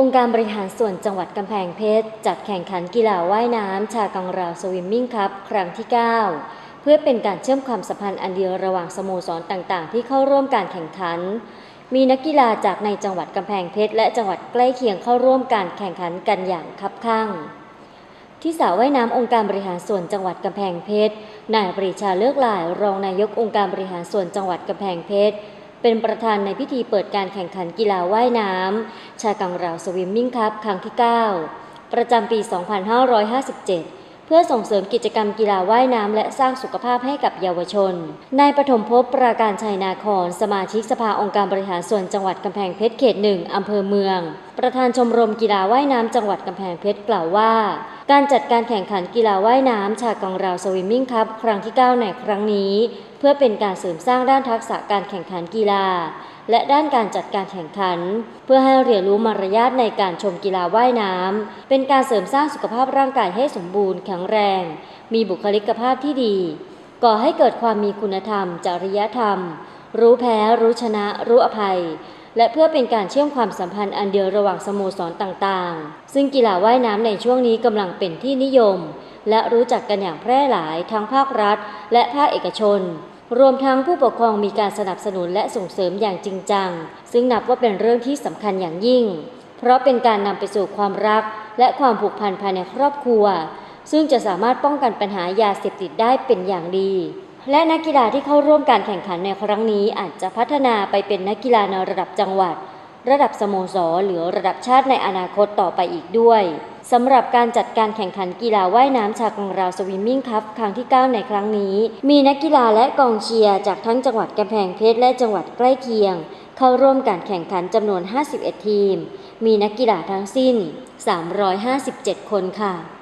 องค์การบริหารส่วนจังหวัดกำแพงเพชร จัดแข่งขันกีฬาว่ายน้ำ ชากังราวสวิมมิ่งคัพครั้งที่ 9 เพื่อเป็นการเชื่อมความสัมพันธ์อันเดียวระหว่างสโมสรต่างๆ ที่เข้าร่วมการแข่งขัน มีนักกีฬาจากในจังหวัดกำแพงเพชร และจังหวัดใกล้เคียงเข้าร่วมการแข่งขันกันอย่างคับคั่ง ที่สระว่ายน้ำองค์การบริหารส่วนจังหวัดกำแพงเพชรนายปรีชาเลือกหลายรองนายกองค์การบริหารส่วนจังหวัดกำแพงเพชร เป็นประธานในพิธีเปิดการแข่งขันกีฬาว่ายน้ำชากังราวสวิมมิ่งคัพครั้งที่ 9 ประจำปี 2557เพื่อส่งเสริมกิจกรรมกีฬาว่ายน้ำและสร้างสุขภาพให้กับเยาวชน นายปฐมภพปราการชัยนาคร สมาชิกสภาองค์การบริหารส่วนจังหวัดกำแพงเพชรเขตหนึ่งอำเภอเมือง ประธานชมรมกีฬาว่ายน้ำจังหวัดกำแพงเพชรกล่าวว่า การจัดการแข่งขันกีฬาว่ายน้ำชากังราวสวิมมิ่งคัพครั้งที่ 9 ในครั้งนี้ เพื่อเป็นการเสริมสร้างด้านทักษะการแข่งขันกีฬา และด้านการจัดการแข่งขัน เพื่อให้เรียนรู้มารยาทในการชมกีฬาว่ายน้ำเป็นการเสริมสร้างสุขภาพร่างกายให้สมบูรณ์แข็งแรง มีบุคลิกภาพที่ดี ก่อให้เกิดความมีคุณธรรม จริยธรรม รู้แพ้ รู้ชนะ รู้อภัย และเพื่อเป็นการเชื่อมความสัมพันธ์อันเดียวระหว่างสโมสรต่างๆ ซึ่งกีฬาว่ายน้ำในช่วงนี้กำลังเป็นที่นิยม และรู้จักกันอย่างแพร่หลายทั้งภาครัฐ และภาคเอกชน รวมทั้งผู้ปกครองมีการสนับสนุนและส่งเสริมอย่างจริงจัง ซึ่งนับว่าเป็นเรื่องที่สำคัญอย่างยิ่ง เพราะเป็นการนำไปสู่ความรัก และความผูกพันภายในครอบครัว ซึ่งจะสามารถป้องกันปัญหายาเสพติดได้เป็นอย่างดี และนักกีฬาที่เข้าร่วมการแข่งขันในครั้งนี้อาจจะพัฒนาไปเป็นนักกีฬาในระดับจังหวัด ระดับสโมสรหรือระดับชาติในอนาคตต่อไปอีกด้วยสำหรับการจัดการแข่งขันกีฬาว่ายน้ำชากังราวสวิมมิ่งคัพครั้งที่ 9 ในครั้งนี้ มีนักกีฬาและกองเชียร์จากทั้งจังหวัดกำแพงเพชรและจังหวัดใกล้เคียง เข้าร่วมการแข่งขันจำนวน 51 ทีม มีนักกีฬาทั้งสิ้น 357 คนค่ะ